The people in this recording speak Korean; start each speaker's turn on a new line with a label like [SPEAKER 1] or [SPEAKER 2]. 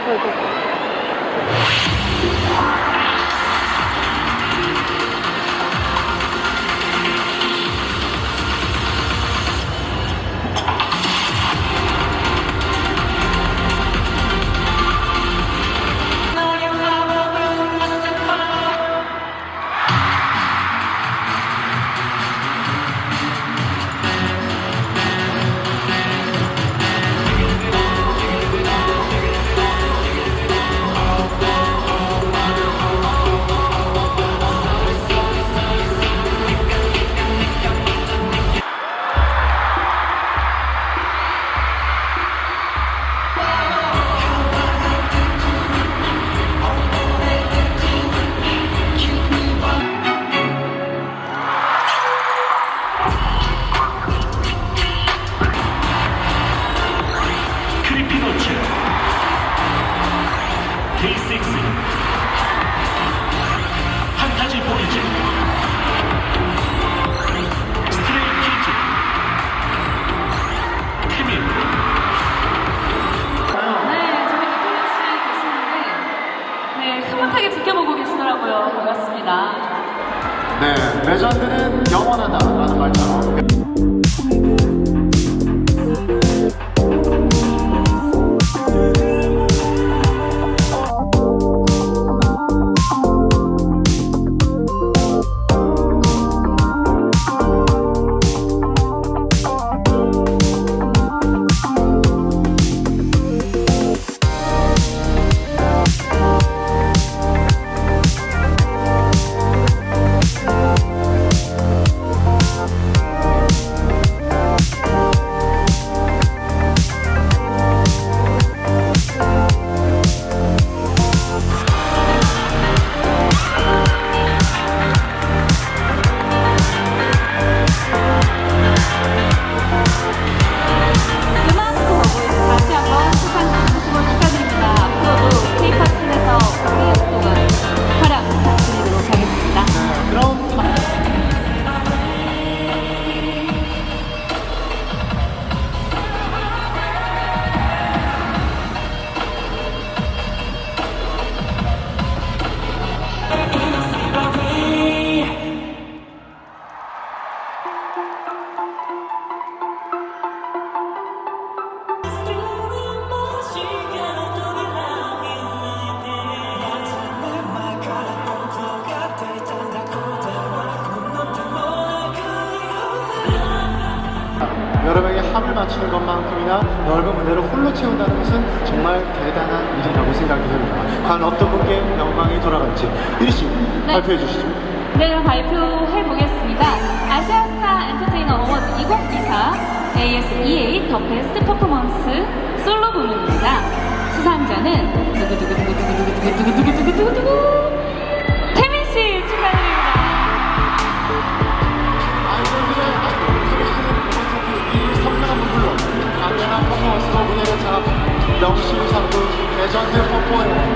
[SPEAKER 1] 对，对，对。
[SPEAKER 2] 네,
[SPEAKER 3] 레전드는 영원하다라는 말처럼 여러 명이 합을 맞추는 것만큼이나 넓은 무대를 홀로 채운다는 것은 정말 대단한 일이라고 생각이 됩니다. 과연 어떤 분께 영광이 돌아갈지 유리 씨
[SPEAKER 2] 네.
[SPEAKER 3] 발표해 주시죠.
[SPEAKER 2] 네, 그럼 발표해 보겠습니다. 아시아스타 엔터테이너 어워드 2곡 기사 ASEA 더 베스트 퍼포먼스 솔로 부문입니다. 수상자는 누구누구누구
[SPEAKER 3] 영심상부 대전대 펌포